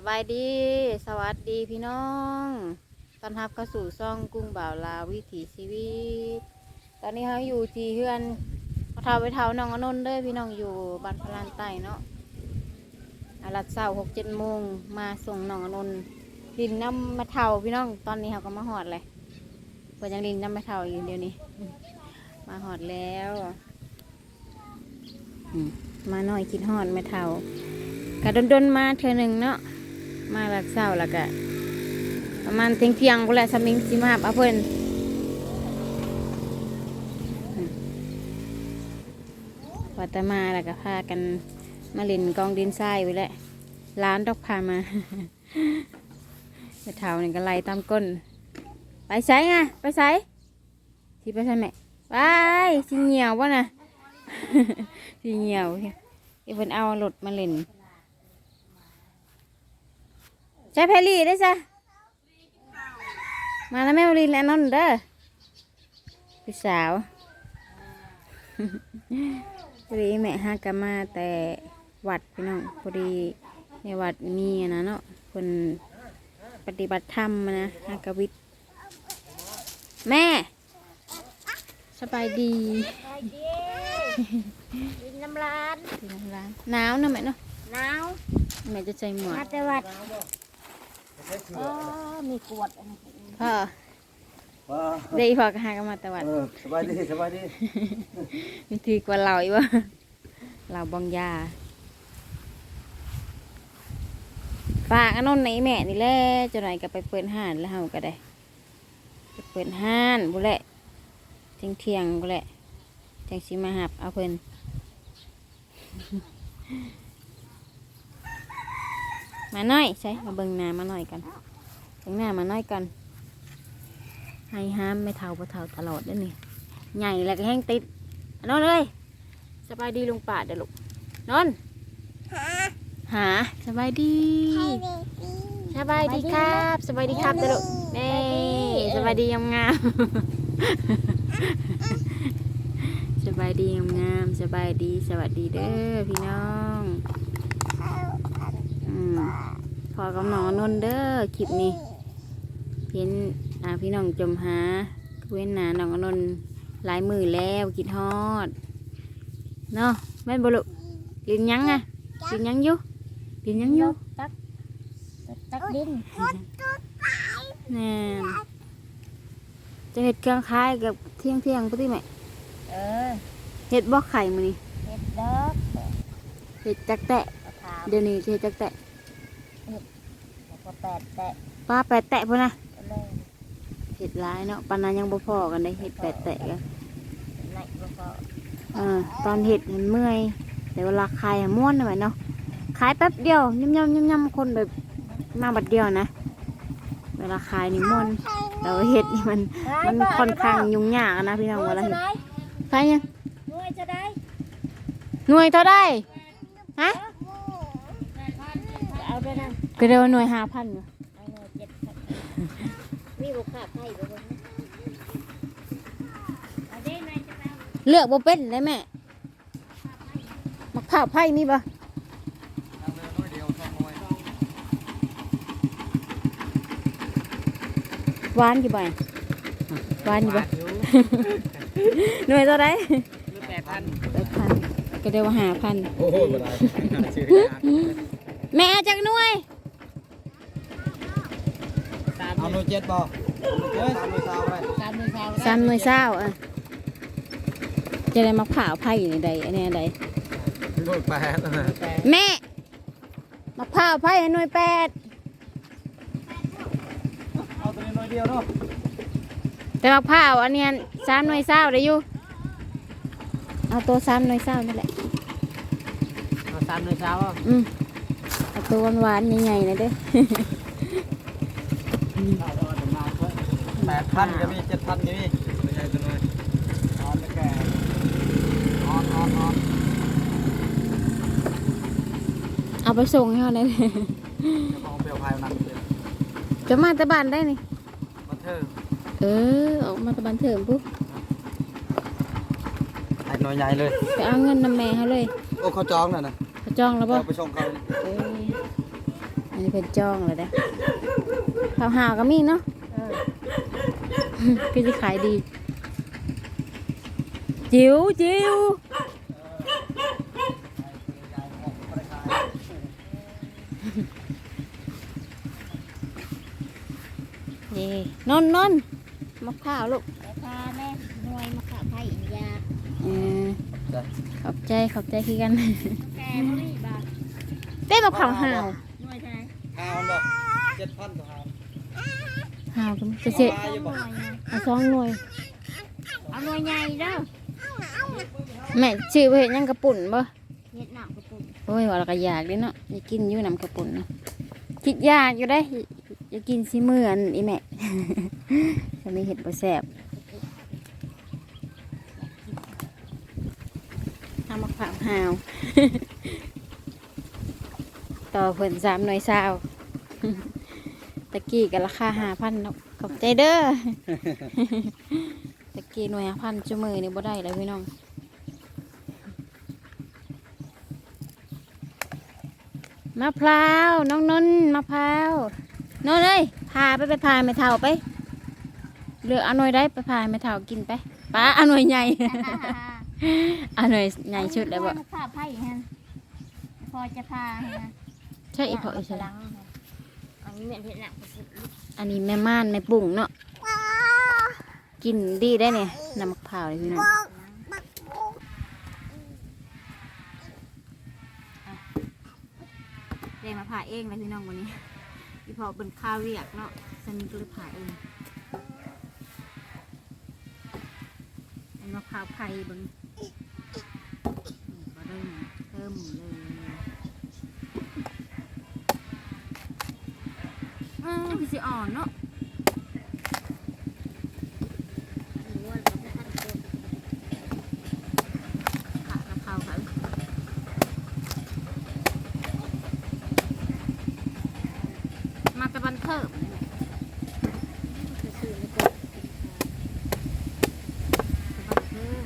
สบายดี สวัสดีพี่น้องตอนรับเข้าสู่ซ่องกุ้งบ่าวลาวิถีชีวิต ตอนนี้เขาอยู่ที่เฮือนเขาเท้าไปเท้าน้องอนนท์เด้อพี่น้องอยู่บ้านพลานใต้เนาะอาลัดเศร้าหกเจ็ดโมงมาส่งน้องอนนท์ลินน้ำมะเทาพี่น้องตอนนี้เขาก็มาหอดเลยเปิดยังลินน้ำมะเทาอยู่เดี๋ยวนี้ มาหอดแล้วมาหน่อยคิดหอดมะเทากระดนๆมาเธอหนึ่งเนาะ มาแบบเศร้าแล้วก็ประมาณเที่ยงเที่ยงกูแหละสมิงสิมาหาเอาเพิ่นอืมวัตมาแล้วก็พากันมาเล่นกองดินทรายไว้แหละร้านดอกพามาไปเท่านี่ก็ไล่ตามก้น ไปใส่ไงไปใส่ที่ไปใส่แม่ไปสิเหนียววะนะสิเหนียวไอ้เพิ่นเอารถมาเล่น ใช้เพลลี่ได้จ้ะมาแล้วแม่มารีนแล้วนนท์เด้อพี่สาวพอดีแม่ฮากามาแต่วัดพี่น้องพอดีในวัดมีอะนะเนาะคนปฏิบัติธรรมมานะฮากาวิทย์แม่ สบายดีดินน้ำร้านดีนะร้านหนาวนะแม่เนาะหนาวแม่จะใจหมวกมาแต่วัด อ๋อมีกวดอันนี้พ่อว้าได้พอกหากามาแต่วัดเออสบายดีสบายดีมีถือกว่าเราอีกวะเราบองยาฝากอนนท์ในแม่นี่แหละจะหน่อยก็ไปเปิดห้านแล้วเฮาก็ได้ไปเปิดห้านบุแหละเที่ยงเที่ยงๆบุแหละจังสิมาหับเอาเพิ่น มาหน่อยใช่มาเบิ่งหน้ามาหน่อยกันเบิ่งหน้ามาหน่อยกัน ให้ห้ามไม่เท่าบ่เท่าตลอดเด้อนี่ใหญ่แล้วก็แห้งติดอันนนเลยสบายดีลุงป่าเด้อลูกนนท์หาสบายดีสบายดีครับสบายดีครับเด้อลูกเน่สบายดีงามงามๆสบายดีงามงามๆสบายดีสวัสดีเด้อพี่น้องอื มพอกับน้องนนท์เด้อคลิปนี้เห็นอ่าพี่น้องจมหาเว้นหนาน้องอนนท์หลายมือแล้วกินฮอดเนาะแม่นบุลุลินยังอะลินยังอยู่ลินยังอยู่ตักตักดินแน่นจะเห็ดเครื่องคล้ายกับเที่ยงเที่ยงปะที่ไหมเออเห็ดบอกไข่มือนี่เห็ดดอกเห็ดจักแตะมะขามเดี๋ยวนี้จะเห็ดจักแตะแล้ว ก็แปดแตะป้าแปดแตะพุ่นนะเลยเห็ดร้ายเนาะปานนั้นยังบ่พอกันเลยเห็ดแปดแตะกันไหนก็พอเออตอนเห็ดมันเมื่อยแต่เวลาคายอะม้วนหน่อยเนาะขายแป๊บเดียวย่ำย่ำย่ำย่ำคนแบบมาบัดเดียวนะ เวลาขายนี่ม้วนแต่ว่าเห็ดนี่มันมันค่อนข้างยุ่งยากอะนะพี่น้องเวลาจะเห็ดได้ขายยังหน่วยจะได้หน่วยเท่าได้ฮะจะเอาด้วยนะ ก็เดียวาหน่วยห้าพันอยู่เอาหน่วยเจ็ดพันมีบุคคาไพ่ด้วยนะเอาได้ไหนจะได้เลือกบ่เป็นได้แม่มะพร้าวไผ่มีบ่หวานกี่บ่อยหวานอยู่บ่หน่วยเท่าไรแปดพันแปดพันก็เดียวห้าพันโอ้โหบ่ได้ชื่อแม่จากหน่วย สาม เอาโนเจ็ดบ่เฮ้ยสามโนสาวไปสามหมื่นสามสามหน่วยเศร้าอะจะได้มะพร้าวไผ่ในใดอันนี้อันใดโนแปดนะแต่แม่มะพร้าวไผ่หน่วยแปดเอาตัวนี้หน่อยเดียวเนาะแต่มะพร้าวอันเนี้ยสามหน่วยเศร้าได้อยู่เอาตัวสามหน่วยเศร้านี่แหละเอาสามหมื่นสามอะอืมเอาตัวหวานๆใหญ่ๆนะเด้อ แปดพันก็มีเจ็ดพันก็มีไม่ใช่ตัวน้อยออนแล้วแกออนออนออนเอาไปส่งให้เขาได้เลยจะมองเปลวไฟมันเลยจะมาแตะบานได้นี่มาเถอะเออออกมาแตะบานเถิมปุ๊บไอ้น้อยใหญ่เลยไปเอาเงินนำแม่เขาเลยโอ้เขาจองน่ะนะเขาจองแล้วบ่เอาไปส่งเขาเออเออเอาไปส่งเขาเออเอออันนี้เป็นจ้องเลยนะ ข้าวหาวก็มีเนาะเออก็จะขายดี จิ๋วจิ๋วนี่นนนนมะพร้าวลูกพาแม่หน่วยมาขับไผ่อีกยาเออขอบใจขอบใจคือกันแกบ่มีบาทเต้มะพร้าวหาวหน่วยเท่าไหร่หาวบอกเจ็ดพันต่อหาว หาวก็จะเจ็ดมาอยู่หบ่น่วยนะเอาสองหน่วยเอาหน่วยใหญ่เด้อแม่ชื่อไปเห็นยังกระปุ่นบ่เฮ็ดน้ำกระปุกโอ้ยว่าเราก็อยากเด้เนาะอยากกินอยู่น้ำกระปุ่นเนาะคิดอยากอยู่ได้อยากกินสิมืออันอีแม่จะมีเห็ดบ่แซ่บทำมะพร้าวหาว ต่อเพิ่นสามหน่วยซาว ตะกี้ก็ราคาห้าพันเนาะขอบใจเด้อ ตะกี้หน่วยห้าพันจุมือนี่บ่ได้เลยพี่น้องมะพร้าวน้องนนท์มะพร้าวนนท์เอ้ยพาไปไปพาไม่เท่าไปเลือกเอาหน่วยได้ไปพาไม่เท่ากินไปป้าเอาหน่วยใหญ่เอาหน่วยใหญ่ชุดเลยบ่มาขับไผ่ฮะพอจะพาฮะใช่อีพออีใช่ลัง อันนี้เหมือนเฮ็ดน้ำกระปุกอันนี้แม่ม่านในปุ่งเนาะกินดีได้เนี่ยน้ำมะพร้าวเลยพี่น้องเรียมาผ่าเองเลยพี่น้องวันนี้อีพอเป็นข้าวเรียกเนาะฉันก็เลยผ่าเองเป็นมะพร้าวไผ่เบังมาเริ่มเริ่มเลย อืมคือสิอ่อนเนาะหรือว่าเราไม่ทันตัวขากระเพราค่ะมาตะบันเทิบซื่อๆแล้วก็ตะบันเทิบ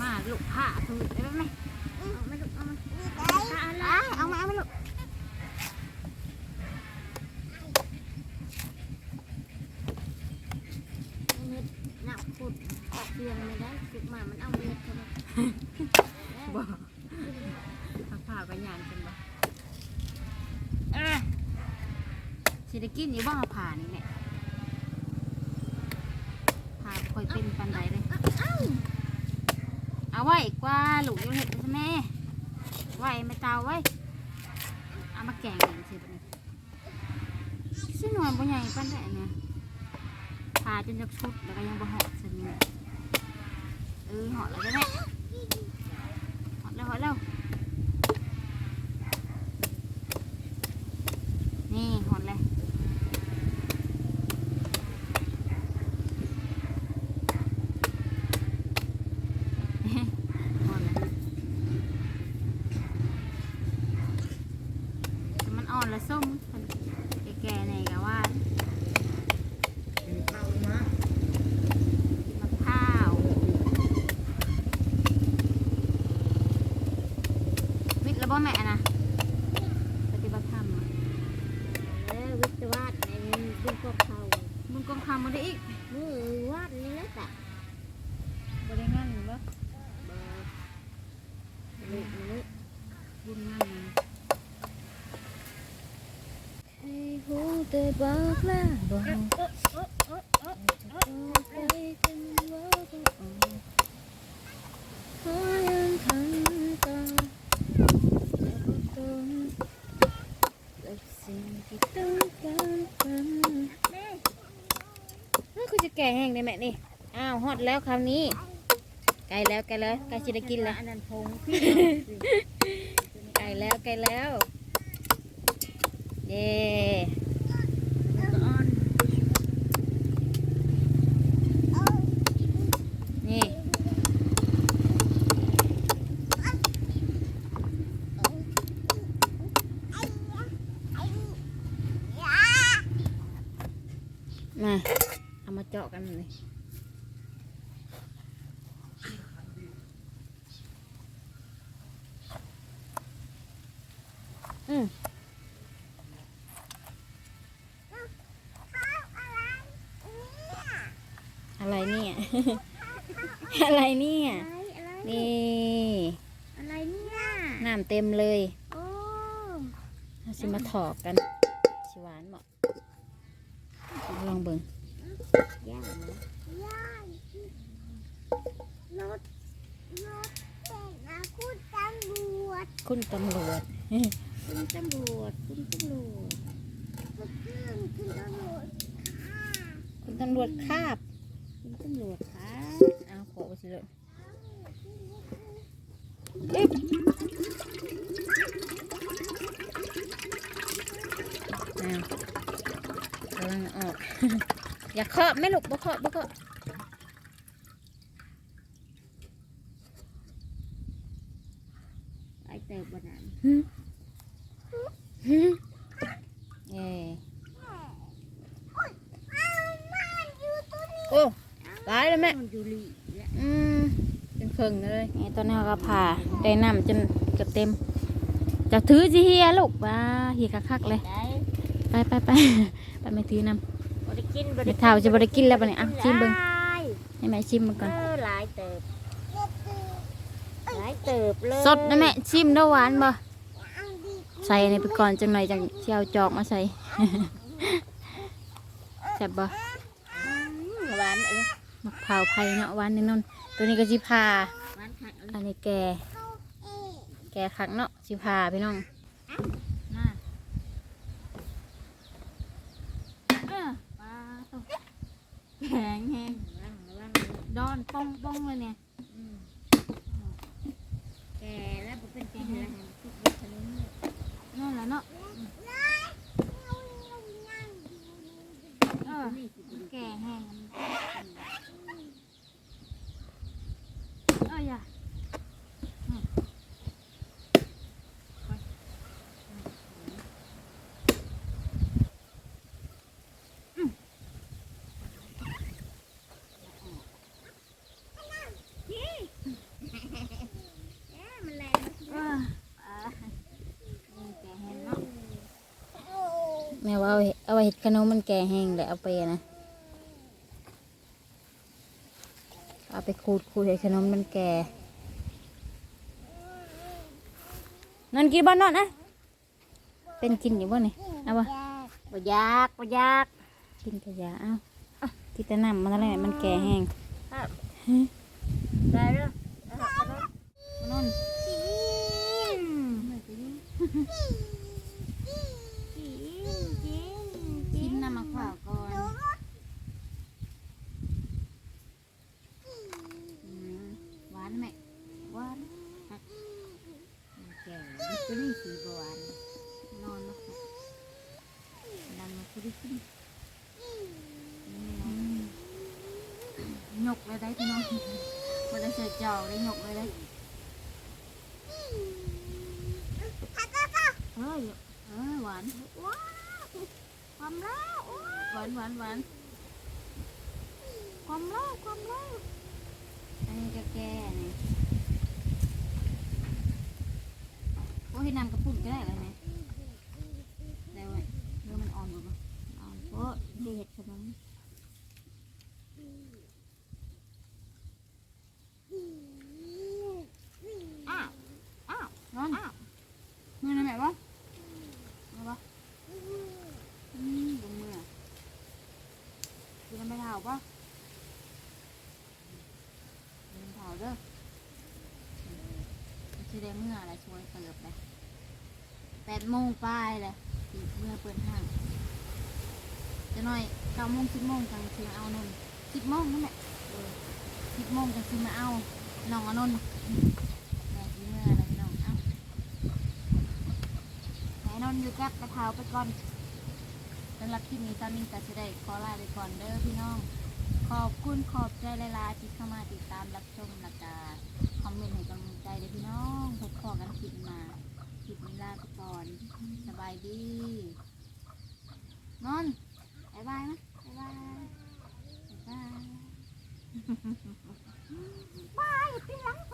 มาลูกผ้าถือได้ไหมเอามาลูกเอามาเอาละเอามาเอามาลูก เฮ็ดน้ำขุดออกเรียงไม่ได้ขุดมามันเอาเม็ดเข้ามา บอกผักผ้ากันยานกันบ่ อะ สิได้ กินอยู่บ้างผ่านี่แม่ผ่าคอยเป็นปันใดเลย เอาไว้กว่าหลูกยังเห็ดใช่ไหมไว้ไม่เตาไว้ เอามาแกงเองสิบัดนี้ซึ่งหน่วยบ่ใหญ่ปานใดเนี่ยผ่าจนจะชุดแล้วก็ยังบ่หอดสิเนี่ยเออหอดแล้วได้ไหมหอดแล้วหอดแล้วนี่หอดเลยหอดแล้วแต่มันอ่อนและส้มมันแก่ๆในกะว่า เข้ามามะพร้าววิทย์แล้วบ่แม่นะปฏิบัติธรรมอะ แล้ววิศวะในบุญพวกเขา มึงกองทำมาได้อีกมือวาดนี่นะจ๊ะบ่ได้งานหรือบ่มือมือบุญงานให้หูแต่บอกลาบอกขอยังทันต่อจะบ่ต้องกับสิ่งที่ต้องการฟังแม่เฮ้ย คุณจะแก่แห้งได้ไหมนี่ อ้าวฮอดแล้วคำนี้ ไกลแล้วไกลแล้วใกล้จะได้กินแล้วอันนั้นพงไกลแล้วไกลแล้ว เย่แล้วก็อ่อนนี่มา เอามาเจาะกันเลยอืมอะไรเนี่ย อะไรเนี่ย อะไรอะไรนี่ อะไรเนี่ยน้ำเต็มเลยโอ้เราสิมาถอกกันชิหวานเหมาะลองเบิ่ง ย่างนะย่างรถรถแต่งนะคุณตำรวจคุณตำรวจคุณตำรวจคุณตำรวจคุณคุณตำรวจค่ะคุณตำรวจคาบคุณตำรวจค่ะเอาโขไปสิเลยเอ๊ะอ้ากำลังออก อย่าเคาะไม่ลูกบ่เคาะบ่เคาะไอเติบบนนั้นหึหึเย่โอ้ตายเลยแม่มันอยู่ลีและอืมเป็นเพิ่งเลยนี่ตอนนี้เราก็ผ่าได้น้ำจนเกือบเต็มจะถือสิเฮียลูกว้าเฮียคักๆเลยได้ไปไปไปไปไม่ถือน้บริ กินบำริเดี๋ยวเท้าจะบริกินแล้วปะเนี่ยอะชิมเบิ้งให้แม่ชิมมันก่อนเออหลายเติบหลายเติบเลยสดนะแม่ชิมแล้วหวานบ่ใส่ในไปก่อนจังหน่อยจังเชียวจอกมาใส่แซ่บบ่อืมหวานเออมะพร้าวไผ่เนาะหวานแน่นอนตัวนี้ก็สิพาหวานขัดอันนี้แก แกคักเนาะสิพาพี่น้อง มาเออปลาตัว แข็งแห้งระวังระวังดอนป้องป้องเลยเนี่ยอืมแกแล้วบ่เป็นแก่แห้งทุกวิถนนเลยนั่นแหละเนาะเออแก่แห้งเอ้ยอย่า มันแรงเอออ่านี่แกเห็นเนาะ แม่ว่าเอาไว้เอาไว้เห็ดขนมมันแก่แห้งเลยเอาไปนะเอาไปขูดขูดเห็ดขนมมันแก่นอนกินบ้านนอนนะเป็นกินอยู่บ่เนี่ยเอาบ่บ่ยากบ่ยากกินกระยาเอากินแต่น้ำมันอะไรมันแก่แห้งได้เด้อนอนกินน้ำมะพร้าวก่อนอืมหวานไหมหวานครับแก่ตัวนี้สีบ่หวานนอนเนาะดันมาคุยขึ้นหยกเลยได้พี่น้องบ่ ได้เสียจอกได้หยกเลยได้เฮ้ยเออหวานความแล้วหวานหวานหวานความแล้วความแล้วอันนี้ก็แก่นี่โอ้ยน้ำกระปุกก็ได้เลยไหมได้ไว้เนื้อมันอ่อนกว่าปะอ่อนโพดดีเห็ดขนม อ้าวอ้าวน อน อ้าว มื อนะแม่บ่เอาบ่อืมบนมือคือมันไม่เท่าปะมันเท่าเด้อมันสิได้เมื่ออะไรช่วยเติบเลยแปดโมงปลายเลยสิเมื่อเปิดห้างจะหน่อยเก้าโมงสิบโมงจังสิมาเอานนสิบโมงนั่นแหละสิบโมงจังสิมาเอาน้องอานนแม่สิเมื่ออะไรน้องเอา ไห นอนอยู่กับกระเท้าไปก่อนสำหรับคลิปนี้ตอนนี้ก็จะได้ขอลาไปก่อนเด้อพี่น้อง ขอบคุณขอบใจหลายๆที่เข้ามาติดตามรับชมและกาคอมเมนต์ให้กำลังใจเด้อพี่น้องพบขอกันคลิปมาคลิปนี้ลาไปก่อนสบายดีนอนบายบายนะบายบายบายบาย